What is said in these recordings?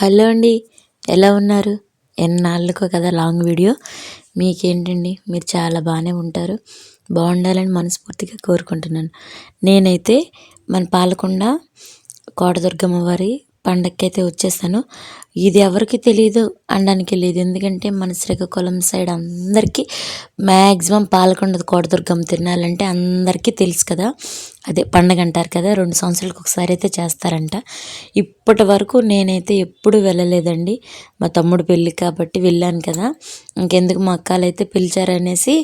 Hello అండి ఎలా ఉన్నారు? ఎన్నాళ్ళకో కదా లాంగ్ వీడియో. మీకేంటండి? మీరు చాలా బాగానే ఉంటారు. బాగుండాలని మనస్ఫూర్తిగా కోరుకుంటున్నాను. నేనైతే మన పాలకొండ కోటదుర్గమ్మ వారి పండక్కి అయితే వచ్చేసాను ఇది ఎవరికి తెలియదు అనడానికి లేదు. ఎందుకంటే మన శ్రీకాకుళం సైడ్ అందరికీ మ్యాక్సిమం పాలకొండ కోటదుర్గం తినాలంటే అందరికీ తెలుసు కదా. అదే పండగ అంటారు కదా రెండు సంవత్సరాలకు ఒకసారి అయితే చేస్తారంట. ఇప్పటి వరకు నేనైతే ఎప్పుడు వెళ్ళలేదండి. మా తమ్ముడు పెళ్ళి కాబట్టి వెళ్ళాను కదా. ఇంకెందుకు మా అక్కలైతే అయితే పిలిచారనేసి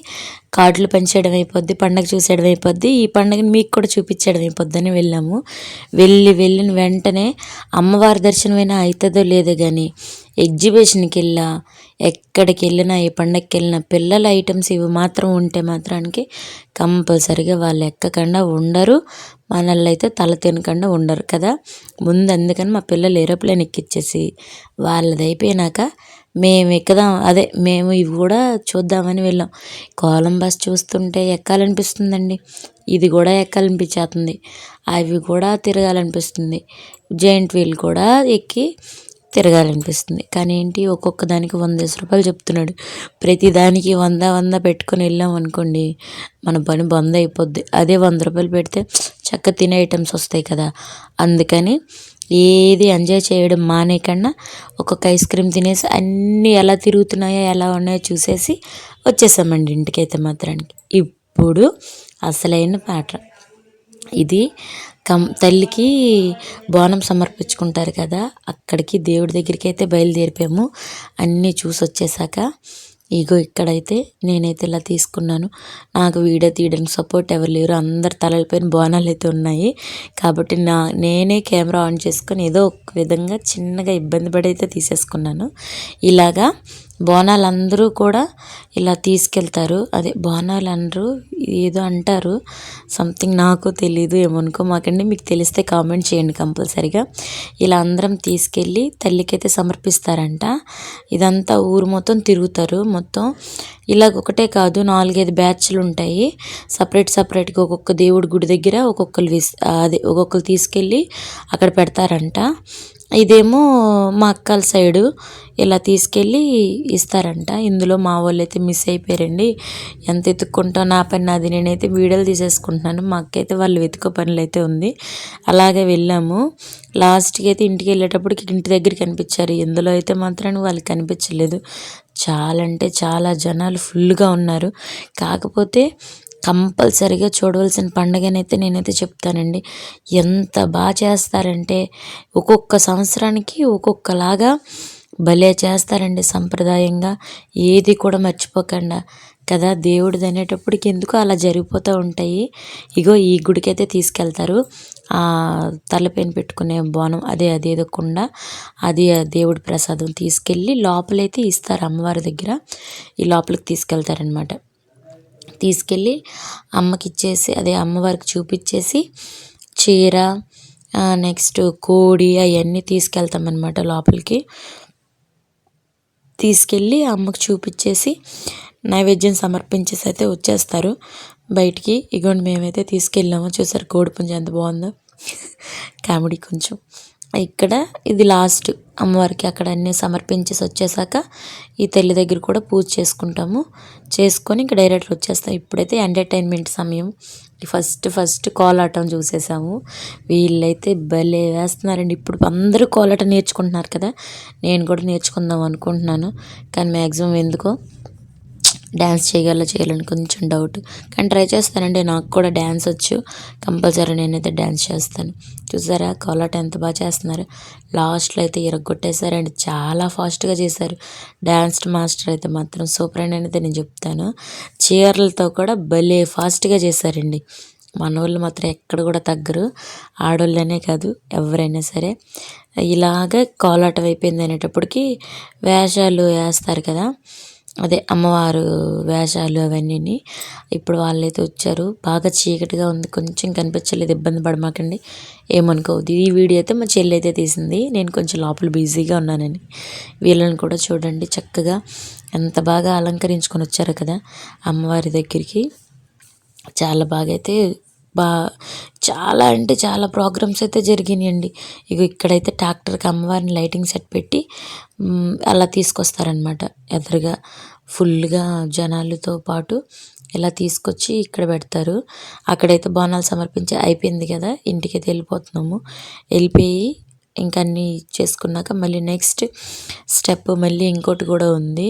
కార్డులు పంచేయడం అయిపోద్ది పండగ చూసేయడం అయిపోద్ది. ఈ పండగని మీకు కూడా చూపించడం అయిపోద్దని వెళ్ళాము. వెళ్ళి వెళ్ళిన వెంటనే అమ్మవారి దర్శనమైనా అవుతుందో లేదో కానీ ఎగ్జిబిషన్కి వెళ్ళా ఎక్కడికి వెళ్ళినా ఏ పండగకి వెళ్ళినా పిల్లల ఐటమ్స్ ఇవి మాత్రం ఉంటే మాత్రానికి కంపల్సరిగా వాళ్ళు ఎక్కకుండా ఉండరు. మనల్ని అయితే తల తినకుండా ఉండరు కదా. ముందు అందుకని మా పిల్లలు ఏరోప్లేన్ ఎక్కిచ్చేసి వాళ్ళది అయిపోయినాక మేము ఎక్కుదాం అదే మేము ఇవి కూడా చూద్దామని వెళ్ళాం. కొలంబస్ చూస్తుంటే ఎక్కాలనిపిస్తుందండి. ఇది కూడా ఎక్కాలనిపించేస్తుంది అవి కూడా తిరగాలనిపిస్తుంది. జాయింట్ వీల్ కూడా ఎక్కి తిరగాలనిపిస్తుంది. కానీ ఏంటి ఒక్కొక్క దానికి వంద రూపాయలు చెప్తున్నాడు. ప్రతి దానికి వంద వంద పెట్టుకొని వెళ్ళాం అనుకోండి మన పని బంద్ అయిపోద్ది. అదే వంద రూపాయలు పెడితే చక్క తినే ఐటమ్స్ వస్తాయి కదా. అందుకని ఏది ఎంజాయ్ చేయడం మానేకన్నా ఒక్కొక్క ఐస్ క్రీమ్ తినేసి అన్నీ ఎలా తిరుగుతున్నాయో ఎలా ఉన్నాయో చూసేసి వచ్చేసామండి ఇంటికైతే మాత్రానికి. ఇప్పుడు అసలైన పాట. ఇది కం తల్లికి బోనం సమర్పించుకుంటారు కదా అక్కడికి దేవుడి దగ్గరికి అయితే బయలుదేరిపోయాము. అన్నీ చూసి వచ్చేసాక ఇగో ఇక్కడైతే నేనైతే ఇలా తీసుకున్నాను. నాకు వీడియో తీయడానికి సపోర్ట్ ఎవరు లేరు. అందరు తలలపైన బోనాలు అయితే ఉన్నాయి. కాబట్టి నా నేనే కెమెరా ఆన్ చేసుకొని ఏదో ఒక విధంగా చిన్నగా ఇబ్బంది పడి అయితే తీసేసుకున్నాను. ఇలాగా బోనాలు అందరూ కూడా ఇలా తీసుకెళ్తారు. అదే బోనాలు అనరు ఏదో అంటారు. సంథింగ్ నాకు తెలీదు ఏమనుకో మాకండి మీకు తెలిస్తే కామెంట్ చేయండి కంపల్సరిగా. ఇలా అందరం తీసుకెళ్ళి తల్లికైతే సమర్పిస్తారంట. ఇదంతా ఊరు మొత్తం తిరుగుతారు మొత్తం. ఇలాగ ఒకటే కాదు నాలుగైదు బ్యాచ్లు ఉంటాయి. సపరేట్ సపరేట్గా ఒక్కొక్క దేవుడి గుడి దగ్గర ఒక్కొక్కరు విస్ అదే ఒక్కొక్కరు తీసుకెళ్ళి అక్కడ పెడతారంట. ఇదేమో మా అక్కల సైడు ఇలా తీసుకెళ్ళి ఇస్తారంట. ఇందులో మా వాళ్ళు అయితే మిస్ అయిపోయారండి. ఎంత ఎత్తుక్కుంటా నా పని నాది నేనైతే వీడియోలు తీసేసుకుంటున్నాను. మా అక్క అయితే వాళ్ళు వెతుకో పనులు అయితే ఉంది. అలాగే వెళ్ళాము. లాస్ట్కి అయితే ఇంటికి వెళ్ళేటప్పటికి ఇంటి దగ్గర కనిపించారు. ఇందులో అయితే మాత్రం వాళ్ళకి కనిపించలేదు. చాలా అంటే చాలా జనాలు ఫుల్గా ఉన్నారు. కాకపోతే కంపల్సరిగా చూడవలసిన పండుగనైతే నేనైతే చెప్తానండి. ఎంత బాగా చేస్తారంటే ఒక్కొక్క సంవత్సరానికి ఒక్కొక్కలాగా భలే చేస్తారండి సంప్రదాయంగా. ఏది కూడా మర్చిపోకుండా. కదా దేవుడిది అనేటప్పటికి ఎందుకు అలా జరిగిపోతూ ఉంటాయి. ఇగో ఈ గుడికి అయితే తీసుకెళ్తారు తలపైన పెట్టుకునే బోనం అదే అదేదో కుండ అది దేవుడి ప్రసాదం తీసుకెళ్ళి లోపలైతే ఇస్తారు అమ్మవారి దగ్గర. ఈ లోపలికి తీసుకెళ్తారనమాట తీసుకెళ్ళి అమ్మకి ఇచ్చేసి అదే అమ్మవారికి చూపించేసి చీర నెక్స్ట్ కోడి అవన్నీ తీసుకెళ్తాం అనమాట లోపలికి. తీసుకెళ్ళి అమ్మకి చూపించేసి నైవేద్యం సమర్పించేసి అయితే వచ్చేస్తారు. బయటికి ఇగోండి మేమైతే తీసుకెళ్ళాము. చూసారు కోడి పుంజ ఎంత బాగుందో. కామెడీ కొంచెం. ఇక్కడ ఇది లాస్ట్ అమ్మవారికి అక్కడ అన్నీ సమర్పించేసి వచ్చేసాక ఈ తల్లి దగ్గర కూడా పూజ చేసుకుంటాము. చేసుకొని ఇంకా డైరెక్ట్ వచ్చేస్తాం. ఇప్పుడైతే ఎంటర్టైన్మెంట్ సమయం. ఫస్ట్ ఫస్ట్ కోలాటం చూసేసాము. వీళ్ళైతే భలే వేస్తున్నారండి. ఇప్పుడు అందరూ కోలాటం నేర్చుకుంటున్నారు కదా. నేను కూడా నేర్చుకుందాం అనుకుంటున్నాను. కానీ మ్యాక్సిమం ఎందుకో డ్యాన్స్ చేయగల చేయాలని కొంచెం డౌట్. కానీ ట్రై చేస్తానండి. నాకు కూడా డ్యాన్స్ వచ్చు. కంపల్సరీ నేనైతే డ్యాన్స్ చేస్తాను. చూసారా? కోలాట ఎంత బాగా చేస్తున్నారు. లాస్ట్లో అయితే ఇరగొట్టేశారండి. చాలా ఫాస్ట్గా చేశారు. డ్యాన్స్ మాస్టర్ అయితే మాత్రం సూపర్ అని అయితే నేను చెప్తాను. చీరలతో కూడా భలే ఫాస్ట్గా చేశారండి. మనవాళ్ళు మాత్రం ఎక్కడ కూడా తగ్గరు. ఆడోళ్ళనే కాదు ఎవరైనా సరే. ఇలాగ కోలాటం అయిపోయింది అనేటప్పటికి వేషాలు వేస్తారు కదా. అదే అమ్మవారు వేషాలు అవన్నీ ఇప్పుడు వాళ్ళైతే వచ్చారు. బాగా చీకటిగా ఉంది. కొంచెం కనిపించలేదు. ఇబ్బంది పడమాకండి. ఏమనుకోవద్దు. ఈ వీడియో అయితే మా చెల్లి అయితే తీసింది. నేను కొంచెం లోపల బిజీగా ఉన్నానని. వీళ్ళని కూడా చూడండి చక్కగా. ఎంత బాగా అలంకరించుకొని వచ్చారు కదా అమ్మవారి దగ్గరికి. చాలా బాగా అయితే బా చాలా అంటే చాలా ప్రోగ్రామ్స్ అయితే జరిగినాయండి. ఇక ఇక్కడైతే ట్రాక్టర్కి అమ్మవారిని లైటింగ్ సెట్ పెట్టి అలా తీసుకొస్తారనమాట ఎదురుగా ఫుల్గా జనాలతో పాటు ఇలా తీసుకొచ్చి ఇక్కడ పెడతారు. అక్కడైతే బోనాలు సమర్పించి అయిపోయింది కదా ఇంటికైతే వెళ్ళిపోతున్నాము. వెళ్ళిపోయి ఇంకా అన్నీ చేసుకున్నాక మళ్ళీ నెక్స్ట్ స్టెప్ మళ్ళీ ఇంకోటి కూడా ఉంది.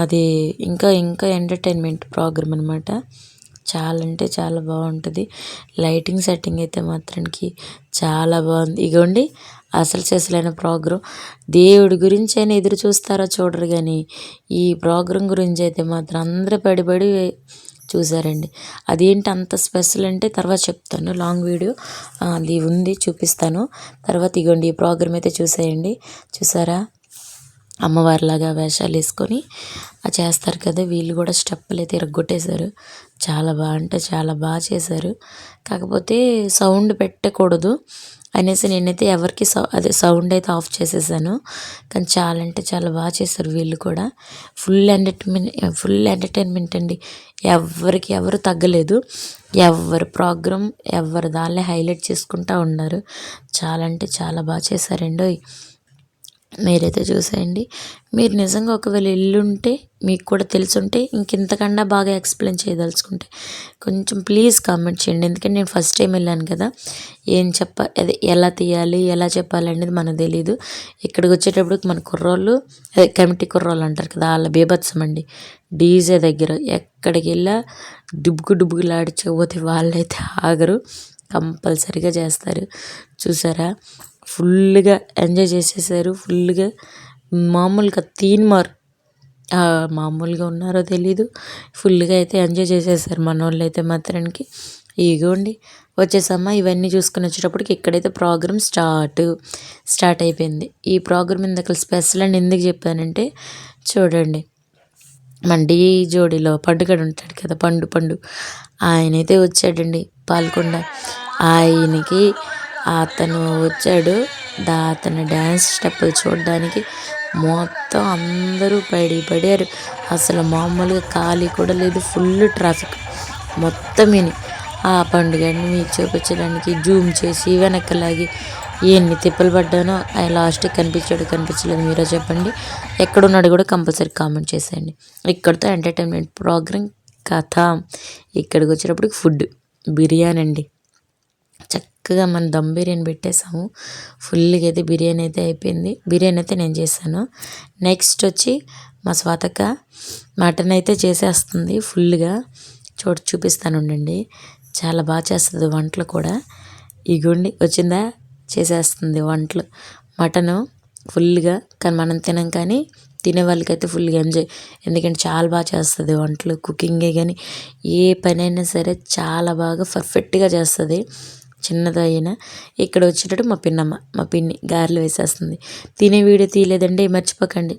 అది ఇంకా ఇంకా ఎంటర్టైన్మెంట్ ప్రోగ్రామ్ అనమాట చాలా అంటే చాలా బాగుంటుంది. లైటింగ్ సెట్టింగ్ అయితే మాత్రానికి చాలా బాగుంది. ఇగోండి అసలు చేసలైన ప్రోగ్రాం. దేవుడి గురించి అయినా ఎదురు చూస్తారో చూడరు కానీ ఈ ప్రోగ్రాం గురించి అయితే మాత్రం అందరూ పడిపడి చూసారండి. అదేంటి అంత స్పెషల్ అంటే తర్వాత చెప్తాను. లాంగ్ వీడియో అది ఉంది చూపిస్తాను. తర్వాత ఇగోండి ఈ ప్రోగ్రామ్ అయితే చూసేయండి. చూసారా? అమ్మవారిలాగా వేషాలు వేసుకొని చేస్తారు కదా వీళ్ళు కూడా స్టెప్పులు అయితే ఇరగొట్టేశారు చాలా బాగా అంటే చాలా బాగా చేశారు. కాకపోతే సౌండ్ పెట్టకూడదు అనేసి నేనైతే ఎవరికి సౌ అదే సౌండ్ అయితే ఆఫ్ చేసేసాను. కానీ చాలా అంటే చాలా బాగా చేశారు వీళ్ళు కూడా. ఫుల్ ఎంటర్టైన్మెంట్ ఫుల్ ఎంటర్టైన్మెంట్ అండి. ఎవరికి ఎవరు తగ్గలేదు. ఎవరి ప్రోగ్రామ్ ఎవరి దాళ్ళే హైలైట్ చేసుకుంటూ ఉన్నారు. చాలా అంటే చాలా బాగా చేశారండి. మీరైతే చూసేయండి. మీరు నిజంగా ఒకవేళ ఇల్లుంటే మీకు కూడా తెలుసుంటే ఇంకెంతకన్నా బాగా ఎక్స్ప్లెయిన్ చేయదలుచుకుంటే కొంచెం ప్లీజ్ కామెంట్ చేయండి. ఎందుకంటే నేను ఫస్ట్ టైం వెళ్ళాను కదా. ఏం చెప్ప అదే ఎలా తీయాలి ఎలా చెప్పాలి అనేది మనకు తెలియదు ఇక్కడికి వచ్చేటప్పుడు మన కుర్రోళ్ళు అదే కమిటీ కుర్రోళ్ళు అంటారు కదా వాళ్ళ బీభత్సం అండి. డీజే దగ్గర ఎక్కడికి వెళ్ళా డుబ్బుకు డుబ్బుకులాడిచకపోతే వాళ్ళైతే ఆగరు. కంపల్సరిగా చేస్తారు. చూసారా? ఫుల్గా ఎంజాయ్ చేసేసారు. ఫుల్గా మామూలుగా తీన్మార్ మామూలుగా ఉన్నారో తెలీదు. ఫుల్గా అయితే ఎంజాయ్ చేసేసారు మన వాళ్ళు అయితే మాత్రానికి. ఇగోండి వచ్చేసమ్మా ఇవన్నీ చూసుకుని వచ్చేటప్పటికి ఇక్కడైతే ప్రోగ్రామ్ స్టార్ట్ స్టార్ట్ అయిపోయింది. ఈ ప్రోగ్రామ్ ఇందాక స్పెషల్ అని ఎందుకు చెప్పానంటే చూడండి మన డీ జోడీలో పండుగడు ఉంటాడు కదా పండు పండు. ఆయనైతే వచ్చాడండి పాల్కొండ ఆయనకి అతను వచ్చాడు. దా అతని డ్యాన్స్ స్టెప్పులు చూడడానికి మొత్తం అందరూ పడి పడారు. అసలు మామూలుగా ఖాళీ కూడా లేదు ఫుల్ ట్రాఫిక్ మొత్తం విని ఆ పండుగని మీకు చూపించడానికి జూమ్ చేసి వెనకలాగి ఎన్ని తిప్పలు పడ్డానో లాస్ట్కి కనిపించాడు కనిపించలేదు. మీరే చెప్పండి. ఎక్కడున్నాడు కూడా కంపల్సరీ కామెంట్ చేసేయండి. ఇక్కడితో ఎంటర్టైన్మెంట్ ప్రోగ్రామ్ కథ. ఇక్కడికి వచ్చేటప్పటికి ఫుడ్ బిర్యానీ అండి. చక్కగా మనం దమ్ బిర్యానీ పెట్టేసాము ఫుల్గా అయితే బిర్యానీ అయితే అయిపోయింది. బిర్యానీ అయితే నేను చేశాను. నెక్స్ట్ వచ్చి మా స్వాతక మటన్ అయితే చేసేస్తుంది ఫుల్గా చోటు చూపిస్తాను ఉండండి. చాలా బాగా చేస్తుంది వంటలు కూడా. ఇగుండి వచ్చిందా? చేసేస్తుంది వంటలు. మటను ఫుల్గా కానీ మనం తినం కానీ తినే వాళ్ళకైతే ఫుల్గా ఎంజాయ్ ఎందుకంటే చాలా బాగా చేస్తుంది వంటలు. కుకింగే కానీ ఏ పనైనా సరే చాలా బాగా పర్ఫెక్ట్గా చేస్తుంది. చిన్నది ఇక్కడ వచ్చేటట్టు మా పిన్నమ్మ మా పిన్ని గారెలు వేసేస్తుంది. తినే వీడియో తీయలేదండి మర్చిపోకండి.